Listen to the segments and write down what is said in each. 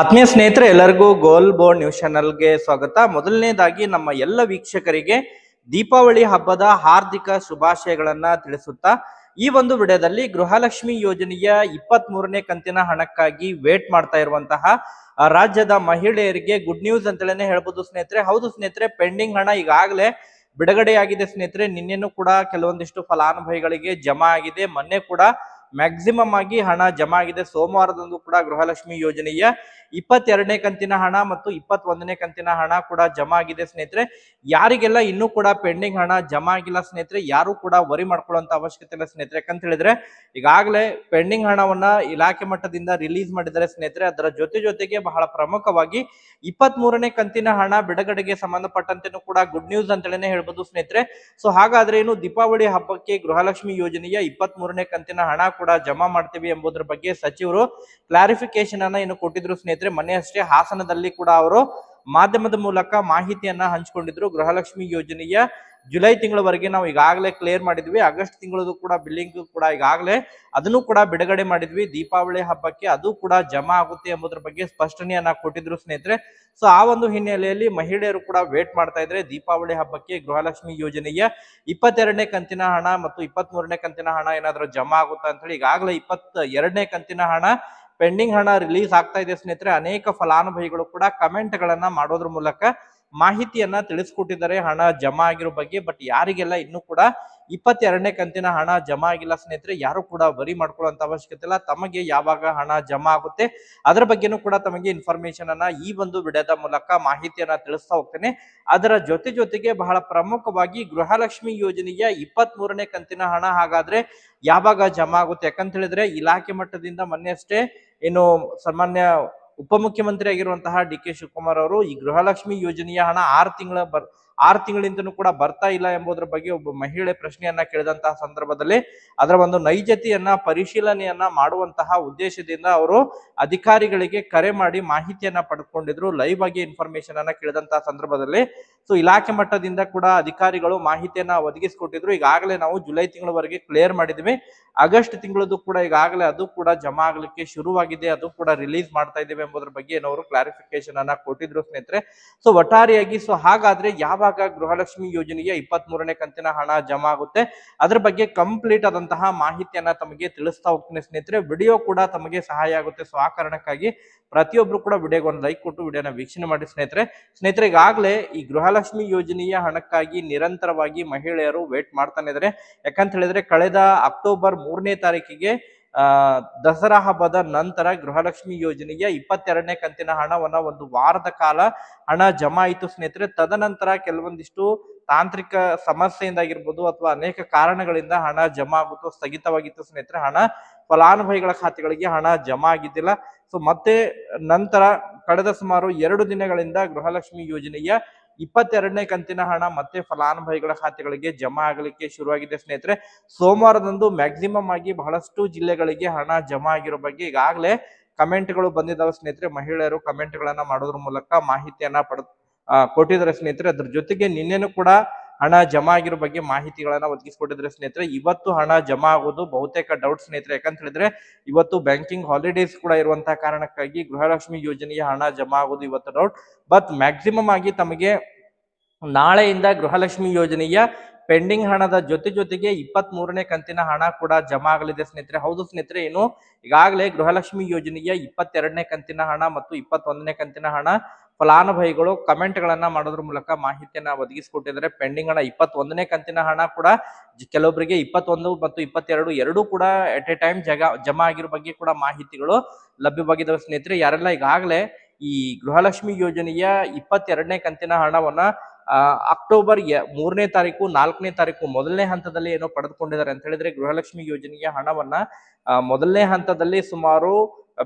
ಆತ್ಮೀಯ ಸ್ನೇಹಿತರೆ, ಎಲ್ಲರಿಗೂ ಗೋಲ್ ಬೋರ್ಡ್ ನ್ಯೂಸ್ ಚಾನಲ್ಗೆ ಸ್ವಾಗತ. ಮೊದಲನೇದಾಗಿ ನಮ್ಮ ಎಲ್ಲ ವೀಕ್ಷಕರಿಗೆ ದೀಪಾವಳಿ ಹಬ್ಬದ ಹಾರ್ದಿಕ ಶುಭಾಶಯಗಳನ್ನ ತಿಳಿಸುತ್ತಾ, ಈ ಒಂದು ವಿಡಿಯೋದಲ್ಲಿ ಗೃಹಲಕ್ಷ್ಮಿ ಯೋಜನೆಯ ಇಪ್ಪತ್ತ್ ಮೂರನೇ ಕಂತಿನ ಹಣಕ್ಕಾಗಿ ವೇಟ್ ಮಾಡ್ತಾ ಇರುವಂತಹ ರಾಜ್ಯದ ಮಹಿಳೆಯರಿಗೆ ಗುಡ್ ನ್ಯೂಸ್ ಅಂತಲೇ ಹೇಳ್ಬೋದು ಸ್ನೇಹಿತರೆ. ಹೌದು ಸ್ನೇಹಿತರೆ ಪೆಂಡಿಂಗ್ ಹಣ ಈಗಾಗಲೇ ಬಿಡುಗಡೆಯಾಗಿದೆ ಸ್ನೇಹಿತರೆ. ನಿನ್ನೆನೂ ಕೂಡ ಕೆಲವೊಂದಿಷ್ಟು ಫಲಾನುಭವಿಗಳಿಗೆ ಜಮಾ ಆಗಿದೆ. ಮೊನ್ನೆ ಕೂಡ ಮ್ಯಾಕ್ಸಿಮಮ್ ಆಗಿ ಹಣ ಜಮಾ ಆಗಿದೆ. ಸೋಮವಾರದಂದು ಕೂಡ ಗೃಹಲಕ್ಷ್ಮಿ ಯೋಜನೆಯ ಇಪ್ಪತ್ತೆರಡನೇ ಕಂತಿನ ಹಣ ಮತ್ತು ಇಪ್ಪತ್ತೊಂದನೇ ಕಂತಿನ ಹಣ ಕೂಡ ಜಮಾ ಆಗಿದೆ ಸ್ನೇಹಿತರೆ. ಯಾರಿಗೆಲ್ಲ ಇನ್ನೂ ಕೂಡ ಪೆಂಡಿಂಗ್ ಹಣ ಜಮಾ ಆಗಿಲ್ಲ ಸ್ನೇಹಿತರೆ, ಯಾರು ಕೂಡ ವರಿ ಮಾಡ್ಕೊಳ್ಳುವಂತ ಅವಶ್ಯಕತೆ ಇಲ್ಲ ಸ್ನೇಹಿತರೆ. ಯಾಕಂತ ಹೇಳಿದ್ರೆ, ಈಗಾಗಲೇ ಪೆಂಡಿಂಗ್ ಹಣವನ್ನ ಇಲಾಖೆ ಮಟ್ಟದಿಂದ ರಿಲೀಸ್ ಮಾಡಿದ್ದಾರೆ ಸ್ನೇಹಿತರೆ. ಅದರ ಜೊತೆ ಜೊತೆಗೆ ಬಹಳ ಪ್ರಮುಖವಾಗಿ ಇಪ್ಪತ್ತ್ ಕಂತಿನ ಹಣ ಬಿಡುಗಡೆಗೆ ಸಂಬಂಧಪಟ್ಟಂತೆನೂ ಕೂಡ ಗುಡ್ ನ್ಯೂಸ್ ಅಂತಲೇ ಹೇಳ್ಬೋದು ಸ್ನೇಹಿತರೆ. ಸೊ ಹಾಗಾದ್ರೆ ಏನು ದೀಪಾವಳಿ ಹಬ್ಬಕ್ಕೆ ಗೃಹಲಕ್ಷ್ಮಿ ಯೋಜನೆಯ ಇಪ್ಪತ್ತ್ ಮೂರನೇ ಕಂತಿನ ಹಣ ಜಮಾ ಮಾಡ್ತೀವಿ ಎಂಬುದರ ಬಗ್ಗೆ ಸಚಿವರು ಕ್ಲಾರಿಫಿಕೇಶನ್ ಅನ್ನ ಏನು ಕೊಟ್ಟಿದ್ರು ಸ್ನೇಹಿತರೆ. ಮೊನ್ನೆ ಅಷ್ಟೇ ಹಾಸನದಲ್ಲಿ ಕೂಡ ಅವರು ಮಾಧ್ಯಮದ ಮೂಲಕ ಮಾಹಿತಿಯನ್ನ ಹಂಚಿಕೊಂಡಿದ್ರು ಗೃಹಲಕ್ಷ್ಮಿ ಯೋಜನೆಯ ಜುಲೈ ತಿಂಗಳವರೆಗೆ ನಾವು ಈಗಾಗಲೇ ಕ್ಲಿಯರ್ ಮಾಡಿದ್ವಿ. ಆಗಸ್ಟ್ ತಿಂಗಳದು ಕೂಡ ಬಿಲ್ಲಿಂಗ್ ಕೂಡ ಈಗಾಗಲೇ ಅದನ್ನು ಕೂಡ ಬಿಡುಗಡೆ ಮಾಡಿದ್ವಿ. ದೀಪಾವಳಿ ಹಬ್ಬಕ್ಕೆ ಅದು ಕೂಡ ಜಮಾ ಆಗುತ್ತೆ ಎಂಬುದರ ಬಗ್ಗೆ ಸ್ಪಷ್ಟನೆಯನ್ನ ಕೊಟ್ಟಿದ್ರು ಸ್ನೇಹಿತರೆ. ಸೊ ಆ ಒಂದು ಹಿನ್ನೆಲೆಯಲ್ಲಿ ಮಹಿಳೆಯರು ಕೂಡ ವೇಟ್ ಮಾಡ್ತಾ ಇದ್ರೆ ದೀಪಾವಳಿ ಹಬ್ಬಕ್ಕೆ ಗೃಹಲಕ್ಷ್ಮಿ ಯೋಜನೆಯ ಇಪ್ಪತ್ತೆರಡನೇ ಕಂತಿನ ಹಣ ಮತ್ತು ಇಪ್ಪತ್ತ್ ಕಂತಿನ ಹಣ ಏನಾದರೂ ಜಮಾ ಆಗುತ್ತಾ ಅಂತ ಹೇಳಿ ಈಗಾಗಲೇ ಇಪ್ಪತ್ತ ಎರಡನೇ ಕಂತಿನ ಹಣ ಪೆಂಡಿಂಗ್ ಹಣ ರಿಲೀಸ್ ಆಗ್ತಾ ಇದೆ ಸ್ನೇಹಿತರೆ, ಅನೇಕ ಫಲಾನುಭವಿಗಳು ಕೂಡ ಕಮೆಂಟ್ ಗಳನ್ನ ಮಾಡೋದ್ರ ಮೂಲಕ ಮಾಹಿತಿಯನ್ನ ತಿಳಿಸ್ಕೊಟ್ಟಿದ್ದಾರೆ. ಹಣ ಜಮಾ ಆಗಿರೋ ಬಗ್ಗೆ, ಬಟ್ ಯಾರಿಗೆಲ್ಲ ಇನ್ನೂ ಕೂಡ ಇಪ್ಪತ್ತೆರಡನೇ ಕಂತಿನ ಹಣ ಜಮಾ ಆಗಿಲ್ಲ ಸ್ನೇಹಿತರೆ, ಯಾರು ಕೂಡ ವರಿ ಮಾಡ್ಕೊಳ್ಳುವಂತ ಅವಶ್ಯಕತೆ ಇಲ್ಲ. ತಮಗೆ ಯಾವಾಗ ಹಣ ಜಮಾ ಆಗುತ್ತೆ, ಅದರ ಬಗ್ಗೆನೂ ಕೂಡ ತಮಗೆ ಇನ್ಫಾರ್ಮೇಶನ್ ಅನ್ನ ಈ ಒಂದು ವಿಡಿಯೋದ ಮೂಲಕ ಮಾಹಿತಿಯನ್ನ ತಿಳಿಸ್ತಾ ಹೋಗ್ತೇನೆ. ಅದರ ಜೊತೆ ಜೊತೆಗೆ ಬಹಳ ಪ್ರಮುಖವಾಗಿ ಗೃಹಲಕ್ಷ್ಮಿ ಯೋಜನೆಯ ಇಪ್ಪತ್ತ್ ಕಂತಿನ ಹಣ ಹಾಗಾದ್ರೆ ಯಾವಾಗ ಜಮಾ ಆಗುತ್ತೆ? ಯಾಕಂತ ಹೇಳಿದ್ರೆ ಇಲಾಖೆ ಮಟ್ಟದಿಂದ ಮೊನ್ನೆ ಅಷ್ಟೇ ಏನು ಸಾಮಾನ್ಯ ಉಪಮುಖ್ಯಮಂತ್ರಿ ಆಗಿರುವಂತಹ ಡಿ ಕೆ ಶಿವಕುಮಾರ್ ಅವರು ಈ ಗೃಹಲಕ್ಷ್ಮಿ ಯೋಜನೆಯ ಹಣ ಆರು ತಿಂಗಳ ಬರ್ ಆರು ತಿಂಗಳಿಂದನೂ ಕೂಡ ಬರ್ತಾ ಇಲ್ಲ ಎಂಬುದರ ಬಗ್ಗೆ ಒಬ್ಬ ಮಹಿಳೆ ಪ್ರಶ್ನೆಯನ್ನ ಕೇಳಿದಂತಹ ಸಂದರ್ಭದಲ್ಲಿ ಅದರ ಒಂದು ನೈಜತೆಯನ್ನ, ಪರಿಶೀಲನೆಯನ್ನ ಮಾಡುವಂತಹ ಉದ್ದೇಶದಿಂದ ಅವರು ಅಧಿಕಾರಿಗಳಿಗೆ ಕರೆ ಮಾಡಿ ಮಾಹಿತಿಯನ್ನ ಪಡ್ಕೊಂಡಿದ್ರು ಲೈವ್ ಆಗಿ ಇನ್ಫಾರ್ಮೇಶನ್ ಅನ್ನ ಕೇಳಿದಂತಹ ಸಂದರ್ಭದಲ್ಲಿ. ಸೊ ಇಲಾಖೆ ಮಟ್ಟದಿಂದ ಕೂಡ ಅಧಿಕಾರಿಗಳು ಮಾಹಿತಿಯನ್ನ ಒದಗಿಸಿಕೊಟ್ಟಿದ್ರು. ಈಗಾಗಲೇ ನಾವು ಜುಲೈ ತಿಂಗಳವರೆಗೆ ಕ್ಲಿಯರ್ ಮಾಡಿದ್ವಿ. ಆಗಸ್ಟ್ ತಿಂಗಳದ್ದು ಕೂಡ ಈಗಾಗಲೇ ಅದು ಕೂಡ ಜಮಾ ಆಗ್ಲಿಕ್ಕೆ ಶುರುವಾಗಿದೆ, ಅದು ಕೂಡ ರಿಲೀಸ್ ಮಾಡ್ತಾ ಇದ್ದೇವೆ ಎಂಬುದರ ಬಗ್ಗೆ ಏನವರು ಕ್ಲಾರಿಫಿಕೇಶನ್ ಅನ್ನ ಕೊಟ್ಟಿದ್ರು ಸ್ನೇಹಿತರೆ. ಸೊ ಒಟ್ಟಾರೆಯಾಗಿ ಸೊ ಹಾಗಾದ್ರೆ ಯಾವಾಗ ಗೃಹಲಕ್ಷ್ಮಿ ಯೋಜನೆಯ ಇಪ್ಪತ್ತ್ ಮೂರನೇ ಕಂತಿನ ಹಣ ಜಮಾ ಆಗುತ್ತೆ, ಅದ್ರ ಬಗ್ಗೆ ಕಂಪ್ಲೀಟ್ ಆದಂತಹ ಮಾಹಿತಿಯನ್ನ ತಮಗೆ ತಿಳಿಸ್ತಾ ಹೋಗ್ತೀನಿ ಸ್ನೇಹಿತರೆ. ವಿಡಿಯೋ ಕೂಡ ತಮಗೆ ಸಹಾಯ ಆಗುತ್ತೆ. ಸೊ ಆ ಕಾರಣಕ್ಕಾಗಿ ಪ್ರತಿಯೊಬ್ರು ಕೂಡ ವಿಡಿಯೋಗೆ ಒಂದು ಲೈಕ್ ಕೊಟ್ಟು ವಿಡಿಯೋನ ವೀಕ್ಷಣೆ ಮಾಡಿ ಸ್ನೇಹಿತರೆ. ಸ್ನೇಹಿತರೆ, ಈಗಾಗಲೇ ಈ ಗೃಹಲಕ್ಷ್ಮಿ ಯೋಜನೆಯ ಹಣಕ್ಕಾಗಿ ನಿರಂತರವಾಗಿ ಮಹಿಳೆಯರು ವೇಟ್ ಮಾಡ್ತಾನೆ ಇದ್ದಾರೆ ಯಾಕಂತ ಹೇಳಿದ್ರೆ, ಕಳೆದ ಅಕ್ಟೋಬರ್ ಮೂರನೇ ತಾರೀಕಿಗೆ ದಸರಾ ಹಬ್ಬದ ನಂತರ ಗೃಹಲಕ್ಷ್ಮಿ ಯೋಜನೆಯ ಇಪ್ಪತ್ತೆರಡನೇ ಕಂತಿನ ಹಣವನ್ನ ಒಂದು ವಾರದ ಕಾಲ ಹಣ ಜಮಾ ಆಯಿತು ಸ್ನೇಹಿತರೆ. ತದನಂತರ ಕೆಲವೊಂದಿಷ್ಟು ತಾಂತ್ರಿಕ ಸಮಸ್ಯೆಯಿಂದಾಗಿರ್ಬೋದು ಅಥವಾ ಅನೇಕ ಕಾರಣಗಳಿಂದ ಹಣ ಜಮಾ ಆಗುತ್ತೋ ಸ್ಥಗಿತವಾಗಿತ್ತು ಸ್ನೇಹಿತರೆ, ಹಣ ಫಲಾನುಭವಿಗಳ ಖಾತೆಗಳಿಗೆ ಹಣ ಜಮಾ ಆಗಿದ್ದಿಲ್ಲ. ಸೊ ಮತ್ತೆ ನಂತರ ಕಳೆದ ಸುಮಾರು ಎರಡು ದಿನಗಳಿಂದ ಗೃಹಲಕ್ಷ್ಮಿ ಯೋಜನೆಯ ಇಪ್ಪತ್ತೆರಡನೇ ಕಂತಿನ ಹಣ ಮತ್ತೆ ಫಲಾನುಭವಿಗಳ ಖಾತೆಗಳಿಗೆ ಜಮಾ ಆಗಲಿಕ್ಕೆ ಶುರುವಾಗಿದೆ ಸ್ನೇಹಿತರೆ. ಸೋಮವಾರದಂದು ಮ್ಯಾಕ್ಸಿಮಮ್ ಆಗಿ ಬಹಳಷ್ಟು ಜಿಲ್ಲೆಗಳಿಗೆ ಹಣ ಜಮಾ ಆಗಿರೋ ಬಗ್ಗೆ ಈಗಾಗಲೇ ಕಮೆಂಟ್ಗಳು ಬಂದಿದ್ದಾವೆ ಸ್ನೇಹಿತರೆ. ಮಹಿಳೆಯರು ಕಮೆಂಟ್ಗಳನ್ನ ಮಾಡೋದ್ರ ಮೂಲಕ ಮಾಹಿತಿಯನ್ನ ಪಡ ಆ, ಕೊಟ್ಟಿದ್ದಾರೆ ಸ್ನೇಹಿತರೆ. ಅದ್ರ ಜೊತೆಗೆ ನಿನ್ನೆನೂ ಕೂಡ ಹಣ ಜಮಾ ಆಗಿರೋ ಬಗ್ಗೆ ಮಾಹಿತಿಗಳನ್ನ ಒದಗಿಸ್ಕೊಟ್ಟಿದ್ರೆ ಸ್ನೇಹಿತರೆ, ಇವತ್ತು ಹಣ ಜಮಾ ಆಗೋದು ಬಹುತೇಕ ಡೌಟ್ ಸ್ನೇಹಿತರೆ. ಯಾಕಂತ ಹೇಳಿದ್ರೆ, ಇವತ್ತು ಬ್ಯಾಂಕಿಂಗ್ ಹಾಲಿಡೇಸ್ ಕೂಡ ಇರುವಂತಹ ಕಾರಣಕ್ಕಾಗಿ ಗೃಹಲಕ್ಷ್ಮಿ ಯೋಜನೆಗೆ ಹಣ ಜಮಾ ಆಗೋದು ಇವತ್ತು ಡೌಟ್ ಬಟ್ ಮ್ಯಾಕ್ಸಿಮಮ್ ಆಗಿ ತಮಗೆ ನಾಳೆಯಿಂದ ಗೃಹಲಕ್ಷ್ಮಿ ಯೋಜನೆಯ ಪೆಂಡಿಂಗ್ ಹಣದ ಜೊತೆ ಜೊತೆಗೆ ಇಪ್ಪತ್ತ್ ಮೂರನೇ ಕಂತಿನ ಹಣ ಕೂಡ ಜಮಾ ಆಗಲಿದೆ ಸ್ನೇಹಿತರೆ. ಹೌದು ಸ್ನೇಹಿತರೆ, ಏನು? ಈಗಾಗಲೇ ಗೃಹಲಕ್ಷ್ಮಿ ಯೋಜನೆಯ ಇಪ್ಪತ್ತೆರಡನೇ ಕಂತಿನ ಹಣ ಮತ್ತು ಇಪ್ಪತ್ತೊಂದನೇ ಕಂತಿನ ಹಣ ಫಲಾನುಭವಿಗಳು ಕಮೆಂಟ್ ಗಳನ್ನ ಮಾಡೋದ್ರ ಮೂಲಕ ಮಾಹಿತಿಯನ್ನ ಒದಗಿಸಿಕೊಟ್ಟಿದ್ದಾರೆ. ಪೆಂಡಿಂಗ್ ಹಣ ಇಪ್ಪತ್ತೊಂದನೇ ಕಂತಿನ ಹಣ ಕೂಡ ಕೆಲವೊಬ್ಬರಿಗೆ ಇಪ್ಪತ್ತೊಂದು ಮತ್ತು ಇಪ್ಪತ್ತೆರಡು ಎರಡೂ ಕೂಡ ಎಟ್ ಎ ಟೈಮ್ ಜಗ, ಜಮಾ ಆಗಿರೋ ಬಗ್ಗೆ ಕೂಡ ಮಾಹಿತಿಗಳು ಲಭ್ಯವಾಗಿದ್ದಾವೆ ಸ್ನೇಹಿತರೆ. ಯಾರೆಲ್ಲ ಈಗಾಗಲೇ ಈ ಗೃಹಲಕ್ಷ್ಮಿ ಯೋಜನೆಯ ಇಪ್ಪತ್ತೆರಡನೇ ಕಂತಿನ ಹಣವನ್ನ ಅಕ್ಟೋಬರ್ ಮೂರನೇ ತಾರೀಕು, ನಾಲ್ಕನೇ ತಾರೀಕು ಮೊದಲನೇ ಹಂತದಲ್ಲಿ ಏನೋ ಪಡೆದುಕೊಂಡಿದ್ದಾರೆ ಅಂತ ಹೇಳಿದ್ರೆ ಗೃಹಲಕ್ಷ್ಮಿ ಯೋಜನೆಯ ಹಣವನ್ನ ಮೊದಲನೇ ಹಂತದಲ್ಲಿ ಸುಮಾರು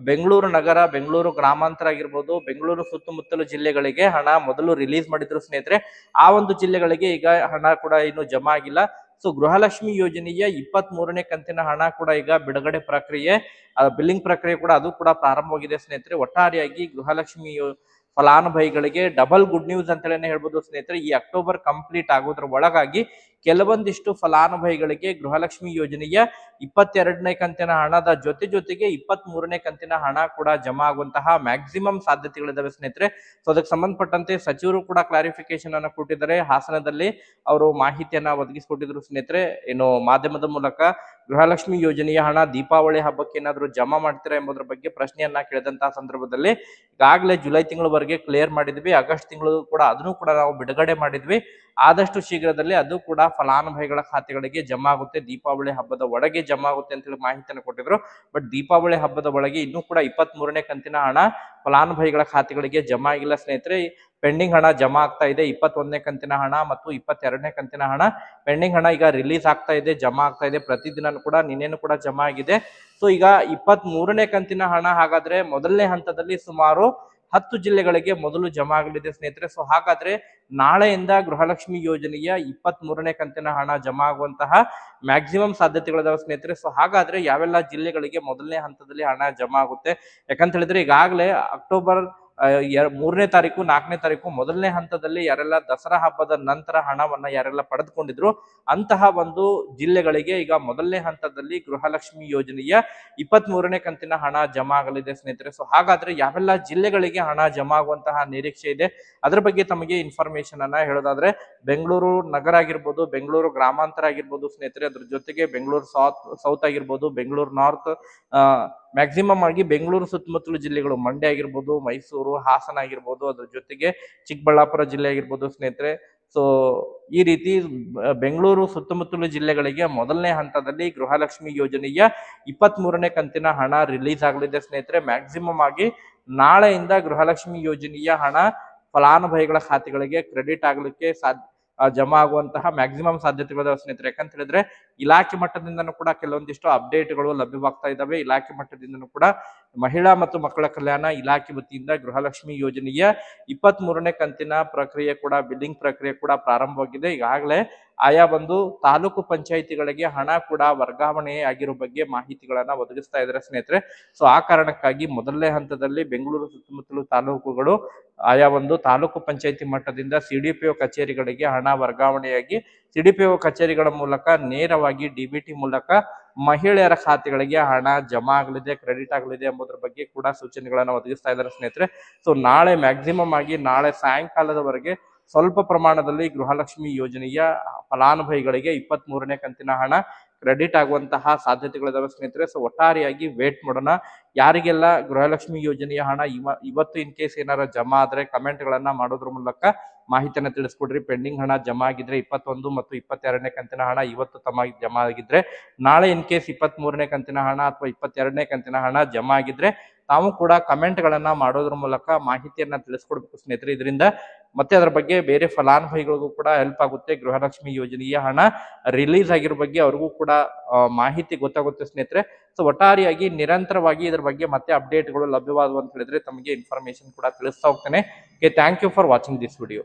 ಬೆಂಗಳೂರು ನಗರ, ಬೆಂಗಳೂರು ಗ್ರಾಮಾಂತರ ಆಗಿರ್ಬೋದು, ಬೆಂಗಳೂರು ಸುತ್ತಮುತ್ತಲು ಜಿಲ್ಲೆಗಳಿಗೆ ಹಣ ಮೊದಲು ರಿಲೀಸ್ ಮಾಡಿದ್ರು ಸ್ನೇಹಿತರೆ. ಆ ಒಂದು ಜಿಲ್ಲೆಗಳಿಗೆ ಈಗ ಹಣ ಕೂಡ ಇನ್ನು ಜಮಾ ಆಗಿಲ್ಲ. ಸೊ ಗೃಹಲಕ್ಷ್ಮಿ ಯೋಜನೆಯ ಇಪ್ಪತ್ತ್ ಮೂರನೇ ಕಂತಿನ ಹಣ ಕೂಡ ಈಗ ಬಿಡುಗಡೆ ಪ್ರಕ್ರಿಯೆ ಬಿಲ್ಲಿಂಗ್ ಪ್ರಕ್ರಿಯೆ ಕೂಡ ಅದು ಕೂಡ ಪ್ರಾರಂಭವಾಗಿದೆ ಸ್ನೇಹಿತರೆ. ಒಟ್ಟಾರೆಯಾಗಿ ಗೃಹಲಕ್ಷ್ಮಿ ಫಲಾನುಭವಿಗಳಿಗೆ ಡಬಲ್ ಗುಡ್ ನ್ಯೂಸ್ ಅಂತಲೇ ಹೇಳ್ಬೋದು ಸ್ನೇಹಿತರೆ. ಈ ಅಕ್ಟೋಬರ್ ಕಂಪ್ಲೀಟ್ ಆಗೋದ್ರ ಒಳಗಾಗಿ ಕೆಲವೊಂದಿಷ್ಟು ಫಲಾನುಭವಿಗಳಿಗೆ ಗೃಹಲಕ್ಷ್ಮಿ ಯೋಜನೆಯ ಇಪ್ಪತ್ತೆರಡನೇ ಕಂತಿನ ಹಣದ ಜೊತೆ ಜೊತೆಗೆ ಇಪ್ಪತ್ತ್ ಮೂರನೇ ಕಂತಿನ ಹಣ ಕೂಡ ಜಮಾ ಆಗುವಂತಹ ಮ್ಯಾಕ್ಸಿಮಮ್ ಸಾಧ್ಯತೆಗಳಿದ್ದಾವೆ ಸ್ನೇಹಿತರೆ. ಸೊ ಅದಕ್ಕೆ ಸಂಬಂಧಪಟ್ಟಂತೆ ಸಚಿವರು ಕೂಡ ಕ್ಲಾರಿಫಿಕೇಶನ್ ಅನ್ನು ಕೊಟ್ಟಿದ್ದಾರೆ. ಹಾಸನದಲ್ಲಿ ಅವರು ಮಾಹಿತಿಯನ್ನ ಒದಗಿಸಿಕೊಟ್ಟಿದ್ರು ಸ್ನೇಹಿತರೆ. ಏನು ಮಾಧ್ಯಮದ ಮೂಲಕ ಗೃಹಲಕ್ಷ್ಮಿ ಯೋಜನೆಯ ಹಣ ದೀಪಾವಳಿ ಹಬ್ಬಕ್ಕೆ ಏನಾದರೂ ಜಮಾ ಮಾಡ್ತೀರಾ ಎಂಬುದರ ಬಗ್ಗೆ ಪ್ರಶ್ನೆಯನ್ನ ಕೇಳಿದಂತಹ ಸಂದರ್ಭದಲ್ಲಿ ಈಗಾಗಲೇ ಜುಲೈ ತಿಂಗಳವರೆಗೆ ಕ್ಲಿಯರ್ ಮಾಡಿದ್ವಿ. ಆಗಸ್ಟ್ ತಿಂಗಳು ಕೂಡ ಅದನ್ನು ಕೂಡ ನಾವು ಬಿಡುಗಡೆ ಮಾಡಿದ್ವಿ. ಆದಷ್ಟು ಶೀಘ್ರದಲ್ಲಿ ಅದು ಕೂಡ ಫಲಾನುಭವಿಗಳ ಖಾತೆಗಳಿಗೆ ಜಮಾ ಆಗುತ್ತೆ, ದೀಪಾವಳಿ ಹಬ್ಬದ ಒಳಗೆ ಜಮಾ ಆಗುತ್ತೆ ಅಂತ ಹೇಳಿ ಮಾಹಿತಿಯನ್ನು ಕೊಟ್ಟಿದ್ರು. ಬಟ್ ದೀಪಾವಳಿ ಹಬ್ಬದ ಒಳಗೆ ಇನ್ನೂ ಕೂಡ ಇಪ್ಪತ್ತ್ ಮೂರನೇ ಕಂತಿನ ಹಣ ಫಲಾನುಭವಿಗಳ ಖಾತೆಗಳಿಗೆ ಜಮಾ ಆಗಿಲ್ಲ ಸ್ನೇಹಿತರೆ. ಪೆಂಡಿಂಗ್ ಹಣ ಜಮಾ ಆಗ್ತಾ ಇದೆ, ಇಪ್ಪತ್ತೊಂದನೇ ಕಂತಿನ ಹಣ ಮತ್ತು ಇಪ್ಪತ್ತೆರಡನೇ ಕಂತಿನ ಹಣ. ಪೆಂಡಿಂಗ್ ಹಣ ಈಗ ರಿಲೀಸ್ ಆಗ್ತಾ ಇದೆ, ಜಮಾ ಆಗ್ತಾ ಇದೆ ಪ್ರತಿದಿನ ಕೂಡ, ನಿನ್ನೆನೂ ಕೂಡ ಜಮಾ ಆಗಿದೆ. ಸೊ ಈಗ ಇಪ್ಪತ್ತ್ ಮೂರನೇ ಕಂತಿನ ಹಣ ಹಾಗಾದ್ರೆ ಮೊದಲನೇ ಹಂತದಲ್ಲಿ ಸುಮಾರು ಹತ್ತು ಜಿಲ್ಲೆಗಳಿಗೆ ಮೊದಲು ಜಮಾ ಆಗಲಿದೆ ಸ್ನೇಹಿತರೆ. ಸೊ ಹಾಗಾದ್ರೆ ನಾಳೆಯಿಂದ ಗೃಹಲಕ್ಷ್ಮಿ ಯೋಜನೆಯ ಇಪ್ಪತ್ತ್ ಮೂರನೇ ಕಂತಿನ ಹಣ ಜಮಾ ಆಗುವಂತಹ ಮ್ಯಾಕ್ಸಿಮಮ್ ಸಾಧ್ಯತೆಗಳಿದಾವೆ ಸ್ನೇಹಿತರೆ. ಸೊ ಹಾಗಾದ್ರೆ ಯಾವೆಲ್ಲ ಜಿಲ್ಲೆಗಳಿಗೆ ಮೊದಲನೇ ಹಂತದಲ್ಲಿ ಹಣ ಜಮಾ ಆಗುತ್ತೆ? ಯಾಕಂತ ಹೇಳಿದ್ರೆ ಈಗಾಗಲೇ ಅಕ್ಟೋಬರ್ ಮೂರನೇ ತಾರೀಕು, ನಾಲ್ಕನೇ ತಾರೀಕು, ಮೊದಲನೇ ಹಂತದಲ್ಲಿ ಯಾರೆಲ್ಲ ದಸರಾ ಹಬ್ಬದ ನಂತರ ಹಣವನ್ನ ಯಾರೆಲ್ಲ ಪಡೆದುಕೊಂಡಿದ್ರು, ಅಂತಹ ಒಂದು ಜಿಲ್ಲೆಗಳಿಗೆ ಈಗ ಮೊದಲನೇ ಹಂತದಲ್ಲಿ ಗೃಹಲಕ್ಷ್ಮಿ ಯೋಜನೆಯ ಇಪ್ಪತ್ತ್ ಮೂರನೇ ಕಂತಿನ ಹಣ ಜಮಾ ಆಗಲಿದೆ ಸ್ನೇಹಿತರೆ. ಸೊ ಹಾಗಾದ್ರೆ ಯಾವೆಲ್ಲ ಜಿಲ್ಲೆಗಳಿಗೆ ಹಣ ಜಮಾ ಆಗುವಂತಹ ನಿರೀಕ್ಷೆ ಇದೆ? ಅದ್ರ ಬಗ್ಗೆ ತಮಗೆ ಇನ್ಫಾರ್ಮೇಶನ್ ಅನ್ನ ಹೇಳೋದಾದ್ರೆ, ಬೆಂಗಳೂರು ನಗರ ಆಗಿರ್ಬೋದು, ಬೆಂಗಳೂರು ಗ್ರಾಮಾಂತರ ಆಗಿರ್ಬೋದು ಸ್ನೇಹಿತರೆ. ಅದ್ರ ಜೊತೆಗೆ ಬೆಂಗಳೂರು ಸೌತ್ ಸೌತ್ ಆಗಿರ್ಬೋದು, ಬೆಂಗಳೂರು ನಾರ್ತ್ ಮ್ಯಾಕ್ಸಿಮಮ್ ಆಗಿ ಬೆಂಗಳೂರು ಸುತ್ತಮುತ್ತಲು ಜಿಲ್ಲೆಗಳು ಮಂಡ್ಯ ಆಗಿರ್ಬೋದು, ಮೈಸೂರು, ಹಾಸನ ಆಗಿರ್ಬೋದು, ಅದ್ರ ಜೊತೆಗೆ ಚಿಕ್ಕಬಳ್ಳಾಪುರ ಜಿಲ್ಲೆ ಆಗಿರ್ಬೋದು ಸ್ನೇಹಿತರೆ. ಸೊ ಈ ರೀತಿ ಬೆಂಗಳೂರು ಸುತ್ತಮುತ್ತಲು ಜಿಲ್ಲೆಗಳಿಗೆ ಮೊದಲನೇ ಹಂತದಲ್ಲಿ ಗೃಹಲಕ್ಷ್ಮಿ ಯೋಜನೆಯ ಇಪ್ಪತ್ತ್ ಮೂರನೇ ಕಂತಿನ ಹಣ ರಿಲೀಸ್ ಆಗಲಿದೆ ಸ್ನೇಹಿತರೆ. ಮ್ಯಾಕ್ಸಿಮಮ್ ಆಗಿ ನಾಳೆಯಿಂದ ಗೃಹಲಕ್ಷ್ಮಿ ಯೋಜನೆಯ ಹಣ ಫಲಾನುಭವಿಗಳ ಖಾತೆಗಳಿಗೆ ಕ್ರೆಡಿಟ್ ಆಗಲಿಕ್ಕೆ ಸಾಧ್ಯ ಜಮಾ ಆಗುವಂತಹ ಮ್ಯಾಕ್ಸಿಮಮ್ ಸಾಧ್ಯತೆಗಳಿದಾವೆ ಸ್ನೇಹಿತರೆ. ಯಾಕಂತ ಹೇಳಿದ್ರೆ ಇಲಾಖೆ ಮಟ್ಟದಿಂದನೂ ಕೂಡ ಕೆಲವೊಂದಿಷ್ಟು ಅಪ್ಡೇಟ್ಗಳು ಲಭ್ಯವಾಗ್ತಾ ಇದ್ದಾವೆ ಇಲಾಖೆ ಮಟ್ಟದಿಂದನೂ ಕೂಡ ಮಹಿಳಾ ಮತ್ತು ಮಕ್ಕಳ ಕಲ್ಯಾಣ ಇಲಾಖೆ ವತಿಯಿಂದ ಗೃಹಲಕ್ಷ್ಮಿ ಯೋಜನೆಯ ಇಪ್ಪತ್ತ್ ಮೂರನೇ ಕಂತಿನ ಪ್ರಕ್ರಿಯೆ ಕೂಡ, ಬಿಲ್ಲಿಂಗ್ ಪ್ರಕ್ರಿಯೆ ಕೂಡ ಪ್ರಾರಂಭವಾಗಿದೆ. ಈಗಾಗಲೇ ಆಯಾ ಒಂದು ತಾಲೂಕು ಪಂಚಾಯಿತಿಗಳಿಗೆ ಹಣ ಕೂಡ ವರ್ಗಾವಣೆ ಆಗಿರೋ ಬಗ್ಗೆ ಮಾಹಿತಿಗಳನ್ನ ಒದಗಿಸ್ತಾ ಇದ್ದಾರೆ ಸ್ನೇಹಿತರೆ. ಸೊ, ಆ ಕಾರಣಕ್ಕಾಗಿ ಮೊದಲನೇ ಹಂತದಲ್ಲಿ ಬೆಂಗಳೂರು ಸುತ್ತಮುತ್ತಲು ತಾಲೂಕುಗಳು ಆಯಾ ಒಂದು ತಾಲೂಕು ಪಂಚಾಯಿತಿ ಮಟ್ಟದಿಂದ ಸಿಡಿಪಿಒ ಕಚೇರಿಗಳಿಗೆ ಹಣ ವರ್ಗಾವಣೆಯಾಗಿ ಸಿಡಿಪಿಒ ಕಚೇರಿಗಳ ಮೂಲಕ ನೇರವಾಗಿ ಡಿಬಿಟಿ ಮೂಲಕ ಮಹಿಳೆಯರ ಖಾತೆಗಳಿಗೆ ಹಣ ಜಮಾ ಆಗಲಿದೆ, ಕ್ರೆಡಿಟ್ ಆಗಲಿದೆ ಎಂಬುದರ ಬಗ್ಗೆ ಕೂಡ ಸೂಚನೆಗಳನ್ನ ಒದಗಿಸ್ತಾ ಇದ್ದಾರೆ ಸ್ನೇಹಿತರೆ. ಸೊ ನಾಳೆ ಮ್ಯಾಕ್ಸಿಮಮ್ ಆಗಿ ನಾಳೆ ಸಾಯಂಕಾಲದವರೆಗೆ ಸ್ವಲ್ಪ ಪ್ರಮಾಣದಲ್ಲಿ ಗೃಹಲಕ್ಷ್ಮಿ ಯೋಜನೆಯ ಫಲಾನುಭವಿಗಳಿಗೆ ಇಪ್ಪತ್ತ್ ಮೂರನೇ ಕಂತಿನ ಹಣ, ಕ್ರೆಡಿಟ್ ಆಗುವಂತಹ ಸಾಧ್ಯತೆಗಳಿದಾವೆ ಸ್ನೇಹಿತರೆ. ಸೊ ಒಟ್ಟಾರೆಯಾಗಿ ವೇಟ್ ಮಾಡೋಣ. ಯಾರಿಗೆಲ್ಲ ಗೃಹಲಕ್ಷ್ಮಿ ಯೋಜನೆಯ ಹಣ ಇವ, ಇವತ್ತು ಇನ್ ಕೇಸ್ ಏನಾರ ಜಮಾ ಆದ್ರೆ ಕಮೆಂಟ್ ಗಳನ್ನ ಮಾಡೋದ್ರ ಮೂಲಕ ಮಾಹಿತಿಯನ್ನ ತಿಳಿಸ್ಕೊಡ್ರಿ. ಪೆಂಡಿಂಗ್ ಹಣ ಜಮಾ ಆಗಿದ್ರೆ ಇಪ್ಪತ್ತೊಂದು ಮತ್ತು ಇಪ್ಪತ್ತೆರಡನೇ ಕಂತಿನ ಹಣ ಇವತ್ತು ತಮ್ಮ ಜಮಾ ಆಗಿದ್ರೆ ನಾಳೆ ಇನ್ ಕೇಸ್ ಇಪ್ಪತ್ತ್ ಮೂರನೇ ಕಂತಿನ ಹಣ ಅಥವಾ ಇಪ್ಪತ್ತೆರಡನೇ ಕಂತಿನ ಹಣ ಜಮಾ ಆಗಿದ್ರೆ ತಾವು ಕೂಡ ಕಮೆಂಟ್ ಗಳನ್ನ ಮಾಡೋದ್ರ ಮೂಲಕ ಮಾಹಿತಿಯನ್ನ ತಿಳಿಸ್ಕೊಡ್ಬೇಕು ಸ್ನೇಹಿತರೆ. ಇದರಿಂದ ಮತ್ತೆ ಅದರ ಬಗ್ಗೆ ಬೇರೆ ಫಲಾನುಭವಿಗಳಿಗೂ ಕೂಡ ಹೆಲ್ಪ್ ಆಗುತ್ತೆ. ಗೃಹಲಕ್ಷ್ಮಿ ಯೋಜನೆಯ ಹಣ ರಿಲೀಸ್ ಆಗಿರೋ ಬಗ್ಗೆ ಅವ್ರಿಗೂ ಕೂಡ ಮಾಹಿತಿ ಗೊತ್ತಾಗುತ್ತೆ ಸ್ನೇಹಿತರೆ. ಸೊ ಒಟ್ಟಾರೆಯಾಗಿ ನಿರಂತರವಾಗಿ ಇದ್ರ ಬಗ್ಗೆ ಮತ್ತೆ ಅಪ್ಡೇಟ್ಗಳು ಲಭ್ಯವಾದವು ಅಂತ ಹೇಳಿದ್ರೆ ತಮಗೆ ಇನ್ಫಾರ್ಮೇಶನ್ ಕೂಡ ತಿಳಿಸ್ತಾ ಹೋಗ್ತೇನೆ. Thank you for watching this video